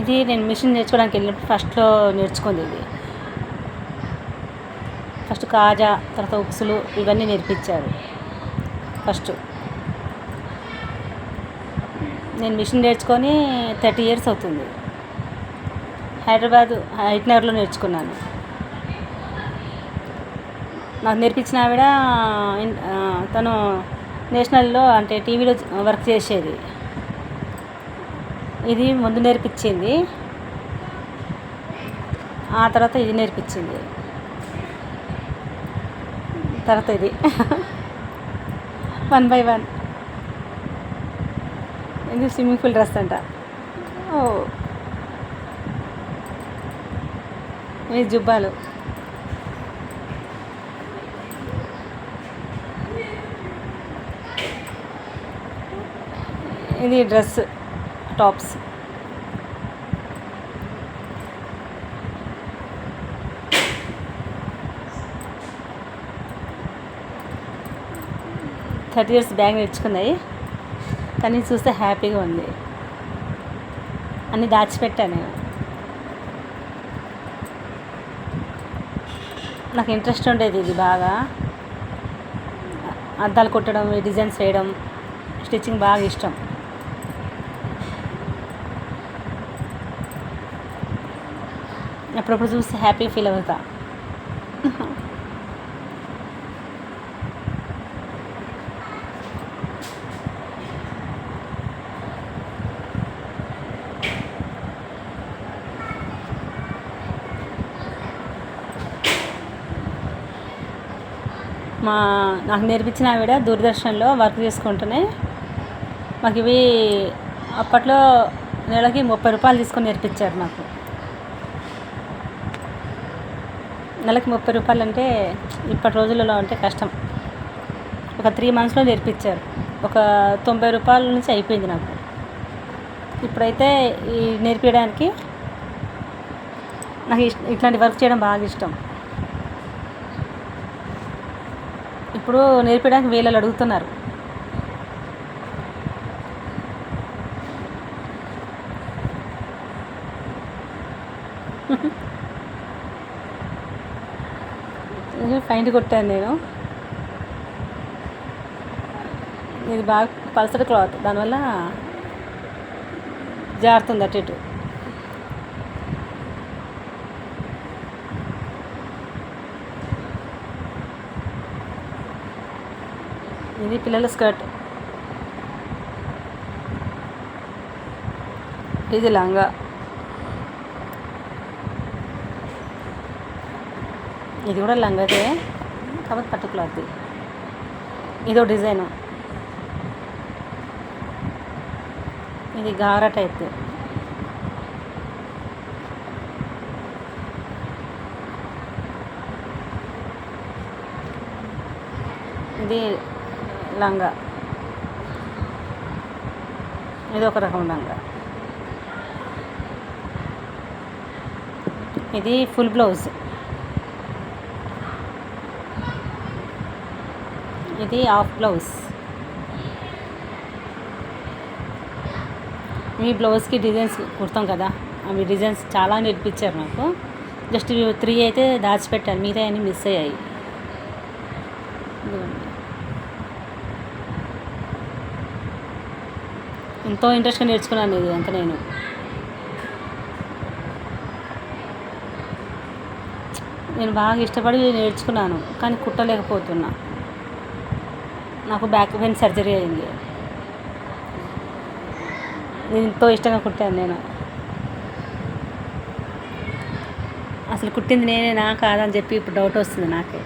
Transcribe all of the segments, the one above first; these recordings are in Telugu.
ఇది నేను మిషన్ నేర్చుకోవడానికి వెళ్ళినప్పుడు ఫస్ట్లో నేర్చుకుంది ఇది. ఫస్ట్ కాజా తర్వాత ఉక్సులు ఇవన్నీ నేర్పించారు. ఫస్ట్. నేను మిషన్ నేర్చుకొని థర్టీ ఇయర్స్ అవుతుంది. హైదరాబాద్ హైట్నగర్లో నేర్చుకున్నాను. నాకు నేర్పించిన ఆవిడ తను నేషనల్లో అంటే టీవీలో వర్క్ చేసేది. ఇది ముందు నేర్పించింది. ఆ తర్వాత ఇది నేర్పించింది. తర్వాత ఇది. One by one. ఇది స్విమ్మింగ్ పూల్ డ్రెస్ అంట. ఓ. ఇది జుబ్బాలు. ఇది dress. Tops thirty years bag నేర్చుకున్నాయి కానీ చూస్తే హ్యాపీగా ఉంది. అన్నీ దాచిపెట్టాను నేను. నాకు ఇంట్రెస్ట్ ఉండేది ఇది బాగా. అద్దాలు కుట్టడం డిజైన్స్ వేయడం స్టిచ్చింగ్ బాగా ఇష్టం. అప్పుడప్పుడు చూస్తే హ్యాపీ ఫీల్ అవుతా. మా నాకు నేర్పించిన ఆవిడ దూరదర్శన్లో వర్క్ చేసుకుంటూనే మాకు ఇవి అప్పట్లో నెలకి ముప్పై రూపాయలు తీసుకొని నేర్పించారు నాకు. నెలకు ముప్పై రూపాయలు అంటే ఇప్పటి రోజులలో అంటే కష్టం. ఒక త్రీ మంత్స్లో నేర్పించారు. ఒక తొంభై రూపాయల నుంచి అయిపోయింది నాకు. ఇప్పుడైతే ఈ నేర్పించడానికి నాకు ఇష్ట ఇట్లాంటి వర్క్ చేయడం బాగా ఇష్టం. ఇప్పుడు నేర్పించడానికి వేలలు అడుగుతున్నారు. ఫైండ్ కొట్టాను నేను. ఇది బాగా పల్సర్ క్లాత్ దానివల్ల జారుతుంది అటు ఇటు. ఇది పిల్లల స్కర్ట్. ఇది లంగా. ఇది కూడా లంగదే కాబట్టి పట్టు క్లాత్ ఇదో డిజైన్. ఇది గారా టైప్ ఇది లంగా. ఇది ఒక రకం లంగా. ఇది ఫుల్ బ్లౌజ్. ఇది హాఫ్ బ్లౌజ్. మీ బ్లౌజ్కి డిజైన్స్ కుడతాం కదా అవి డిజైన్స్ చాలా నేర్పించారు నాకు. జస్ట్ ఇవి త్రీ అయితే దాచిపెట్టాను మిగతా అన్నీ మిస్ అయ్యాయి. ఎంతో ఇంట్రెస్ట్గా నేర్చుకున్నాను ఇది అంత నేను. నేను బాగా ఇష్టపడి నేర్చుకున్నాను కానీ కుట్టలేకపోతున్నా. నాకు బ్యాక్ పెయిన్ సర్జరీ అయింది. నేను ఎంతో ఇష్టంగా కుట్టాను నేను. అసలు కుట్టింది నేనేనా కాదని చెప్పి ఇప్పుడు డౌట్ వస్తుంది నాకే.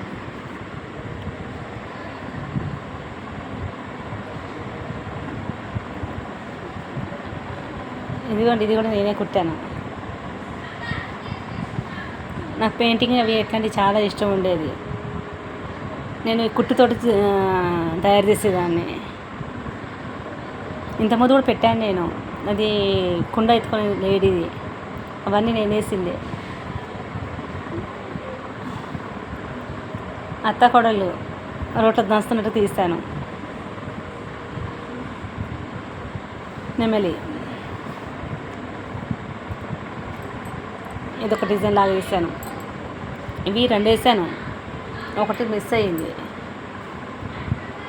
ఇదిగోండి ఇది కూడా నేనే కుట్టాను. నాకు పెయింటింగ్ అవి ఎట్లాంటివి చాలా ఇష్టం ఉండేది. నేను ఈ కుట్టుతోటి తయారు చేసేదాన్ని. ఇంతకుముందు కూడా పెట్టాను నేను. అది కుండ ఎత్తుకొని లేడీది. అవన్నీ నేను వేసింది. అత్త కొడలు రోట దంచుతున్నట్టు తీస్తాను. నెమలి. ఇది ఒక డిజైన్ లాగా వేసాను ఇవి రెండు వేసాను ఒకటి మిస్ అయ్యింది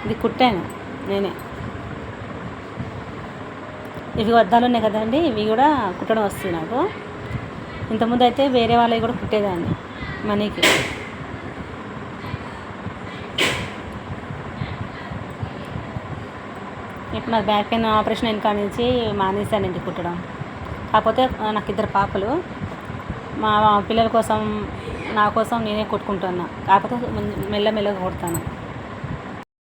ఇది కుట్టాను నేనే. ఇవి అద్దాలు ఉన్నాయి కదండి ఇవి కూడా కుట్టడం వస్తుంది నాకు. ఇంతకుముందు అయితే వేరే వాళ్ళవి కూడా కుట్టేదాన్ని మనీకి. ఇప్పుడు నాకు బ్యాక్ పెయిన్ ఆపరేషన్ అయిన కాడ నుంచి మానేశానండి కుట్టడం. కాకపోతే నాకు ఇద్దరు పాపలు. మా పిల్లల కోసం నా కోసం నేనే కొట్టుకుంటున్నా. కాకపోతే మెల్ల మెల్లగా కొడతాను.